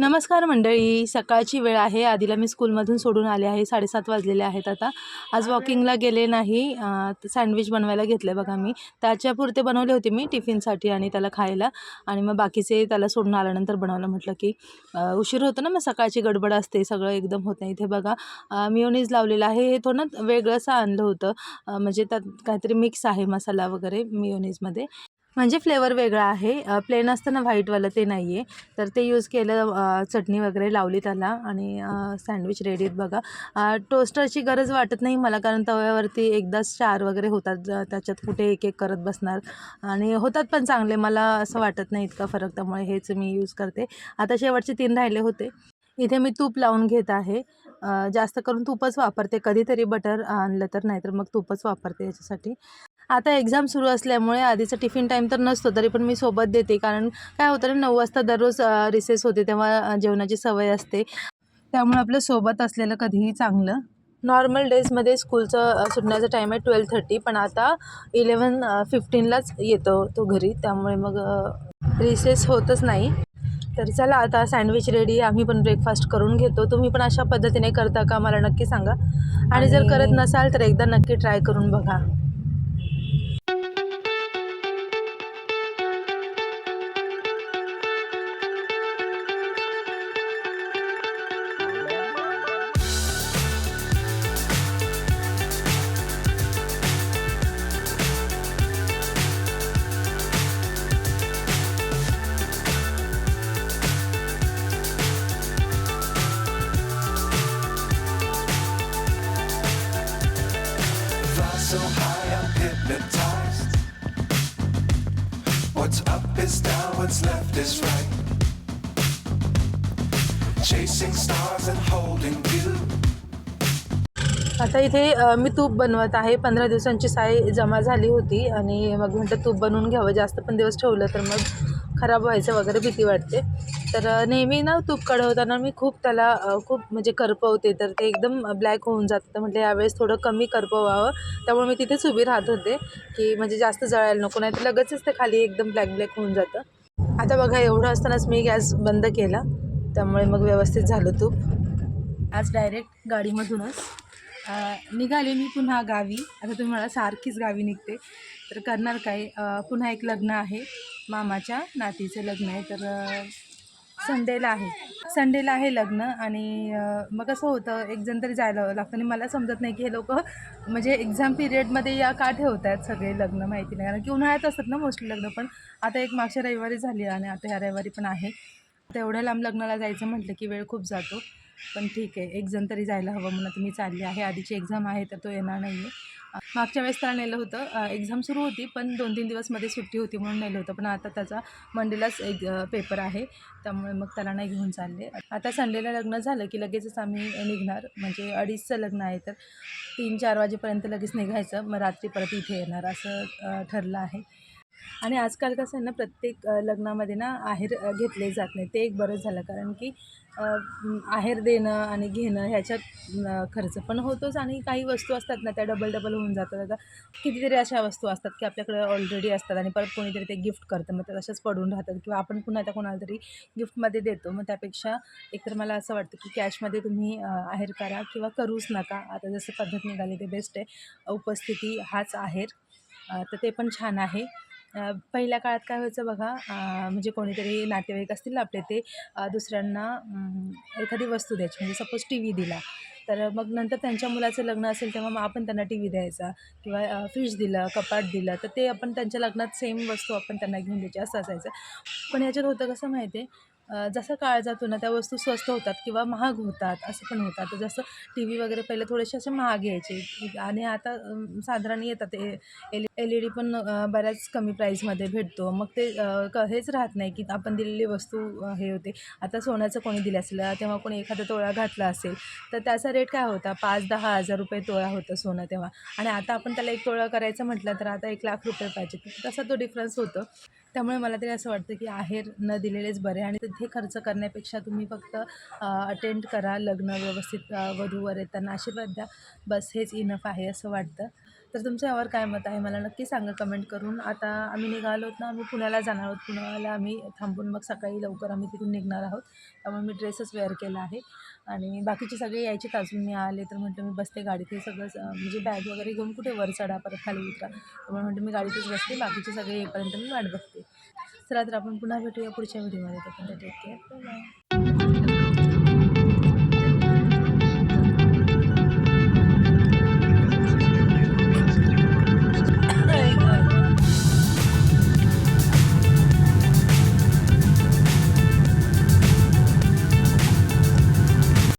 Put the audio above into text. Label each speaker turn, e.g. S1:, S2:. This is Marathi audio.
S1: नमस्कार मंडळी. सकाळची वेळ आहे. आधीला मी स्कूलमधून सोडून आले आहे. साडेसात वाजलेले आहेत आता. आज वॉकिंगला गेले नाही. सँडविच बनवायला घेतले बघा मी. त्याच्यापुरते बनवले होते मी टिफिनसाठी आणि त्याला खायला. आणि मग बाकीचे त्याला सोडून आल्यानंतर बनवलं. म्हटलं की उशीर होतं ना मग सकाळची गडबड असते. सगळं एकदम होत नाही. इथे बघा मिओनीज लावलेलं आहे. हे थोडं वेगळंसं आणलं होतं. म्हणजे त्यात काहीतरी मिक्स आहे मसाला वगैरे मिओनीजमध्ये म्हणजे फ्लेवर वेगळा आहे. प्लेन असतं ना व्हाईटवालं ते नाही आहे तर ते यूज केलं चटणी वगैरे लावली त्याला आणि सँडविच रेडीत बघा. टोस्टरची गरज वाटत नाही मला कारण तव्यावरती एकदाच चार वगैरे होतात त्याच्यात कुठे एक एक करत बसणार. आणि होतात पण चांगले मला असं वाटत नाही इतका फरक. त्यामुळे हेच मी यूज करते. आता शेवटचे तीन राहिले होते. इथे मी तूप लावून घेत आहे. जास्त करून तूपच वापरते. कधीतरी बटर आणलं तर नाहीतर मग तूपच वापरते याच्यासाठी. आता एक्झाम सुरू असल्यामुळे आधीचा टिफिन टाईम तर नसतो तरी पण मी सोबत देते. कारण काय होतं ना नऊ वाजता दररोज रिसेस होते तेव्हा जेवणाची सवय असते. त्यामुळे आपलं सोबत असलेलं कधीही चांगलं. नॉर्मल डेजमध्ये स्कूलचं सुटण्याचा टाईम आहे ट्वेल्व थर्टी पण आता इलेवन फिफ्टीनलाच येतो तो घरी. त्यामुळे मग रिसेस होतच नाही. तर चला आता सँडविच रेडी आम्ही पण ब्रेकफास्ट करून घेतो. तुम्ही पण अशा पद्धतीने करता का? मला नक्की सांगा. आणि जर करत नसाल तर एकदा नक्की ट्राय करून बघा.
S2: Hypnotized. What's up is down, what's left is right. Chasing stars and holding you.
S1: आता इथे मी तूप बनवत आहे पंधरा दिवसांची साय जमा झाली होती आणि मग म्हटलं तूप बनवून घ्यावं जास्त पण दिवस ठेवलं तर मग खराब व्हायचं वगैरे भीती वाटते तर नेहमी ना तूप कढवताना मी खूप त्याला खूप म्हणजे करपवते. तर ते एकदम ब्लॅक होऊन जातं. तर म्हटलं यावेळेस थोडं कमी करपवावं. त्यामुळे मी तिथेच उभी राहत होते की म्हणजे जास्त जळायला नको. नाही तर लगेचच ते खाली एकदम ब्लॅक ब्लॅक होऊन जातं. आता बघा एवढं असतानाच मी गॅस बंद केला. त्यामुळे मग व्यवस्थित झालं तूप. आज डायरेक्ट गाडीमधूनच निघाले मी पुन्हा गावी. आता तुम्ही मला सारखीच गावी निघते. तर करणार काय? पुन्हा एक लग्न आहे. मामाच्या नातीचं लग्न आहे. तर संडेला आहे. संडेला आहे लग्न आणि मग कसं होतं एक जण तरी जायला लागतं. आणि मला समजत नाही की हे लोक म्हणजे एक्झाम पिरियडमध्ये या का ठेवत आहेत सगळे लग्न माहिती नाही. कारण की उन्हाळ्यात असतात ना मोस्टली लग्न पण आता एक मागच्या रविवारी झाली आणि आता ह्या रविवारी पण आहे. तेवढ्या लांब लग्नाला जायचं म्हटलं की वेळ खूप जातो. पण ठीक आहे एक जण तरी जायला हवं म्हणून तुम्ही चालली आहे. आधीची एक्झाम आहे तर तो येणार नाही आहे मागच्या वेळेस त्याला नेलं होतं. एक्झाम सुरू होती पण दोन तीन दिवसमध्ये सुट्टी होती म्हणून नेलं होतं. पण आता त्याचा मंडेलाच एक पेपर आहे. त्यामुळे मग त्याला नाही घेऊन चालले. आता संडेला लग्न झालं की लगेचच आम्ही निघणार. म्हणजे अडीचचं लग्न आहे तर तीन चार वाजेपर्यंत लगेच निघायचं. मग रात्री परत इथे येणार असं ठरलं आहे. आणि आजकाल कसं आहे ना प्रत्येक लग्नामध्ये ना आहेर घेतले जात नाही ते एक बरं झालं. कारण की आहेर देणं आणि घेणं ह्याच्यात खर्च पण होतोच आणि काही वस्तू असतात ना त्या डबल डबल होऊन जातात. आता कितीतरी अशा वस्तू असतात की आपल्याकडे ऑलरेडी असतात आणि परत कोणीतरी ते गिफ्ट करतं. मग ते तशाच पडून राहतात किंवा आपण पुन्हा त्या कोणाला तरी गिफ्टमध्ये देतो. मग त्यापेक्षा एकतर मला असं वाटतं की कॅशमध्ये तुम्ही आहेर करा किंवा करूच नका. आता जसं पद्धत निघाली ते बेस्ट आहे. उपस्थिती हाच आहेर. तर ते पण छान आहे. पहिल्या काळात काय व्हायचं बघा म्हणजे कोणीतरी नातेवाईक असतील ना आपले ते दुसऱ्यांना एखादी वस्तू द्यायची. म्हणजे सपोज टी व्ही दिला तर मग नंतर त्यांच्या मुलाचं लग्न असेल तेव्हा मग आपण त्यांना टी व्ही द्यायचा किंवा फ्रीज दिलं कपाट दिलं तर ते आपण त्यांच्या लग्नात सेम वस्तू आपण त्यांना घेऊन द्यायची असं असायचं. पण याच्यात होतं कसं माहिती आहे जसा काळ जातो ना त्या वस्तू स्वस्त होतात किंवा महाग होतात असं पण होतात. जसं टी व्ही वगैरे पहिले थोडेसे असे महाग यायचे. आणि आता साधारण येतात. एल एल ई डी पण बऱ्याच कमी प्राईजमध्ये भेटतो. मग ते क हेच राहत नाही की आपण दिलेली वस्तू हे होते. आता सोन्याचं कोणी दिलं असेल तेव्हा कोणी एखादा तोळा घातला असेल तर त्याचा रेट काय होता? पाच दहा हजार रुपये तोळा होतं सोनं तेव्हा. आणि आता आपण त्याला एक तोळा करायचं म्हटलं तर आता एक लाख रुपये पाहिजे. तसा तो डिफरन्स होतो. त्यामुळे मला तरी असं वाटतं की आहेर न दिलेलेच बरे आणि तिथे खर्च करण्यापेक्षा तुम्ही फक्त अटेंड करा लग्न व्यवस्थित वधूवर येताना. आशीर्वाद द्या. बस हेच इनफ आहे असं वाटतं. तर तुमचं यावर काय मत आहे? मला नक्की सांगा कमेंट करून. आता आम्ही निघालो आहोत ना आम्ही पुण्याला जाणार आहोत. पुण्याला आम्ही थांबून मग सकाळी लवकर आम्ही तिथून निघणार आहोत. त्यामुळे मी ड्रेसच वेअर केला आहे. आणि बाकीचे सगळे यायचे अजून मी आले तर म्हटलं मी बसते गाडीत. हे सगळं म्हणजे बॅग वगैरे घेऊन कुठे वर चढा परत खाली उतरा. त्यामुळे म्हणते मी गाडीतच बसते. बाकीचे सगळे येईपर्यंत मी वाट बघते. चला तर आपण पुन्हा भेटूया पुढच्या व्हिडिओमध्ये तोपर्यंत टेक केअर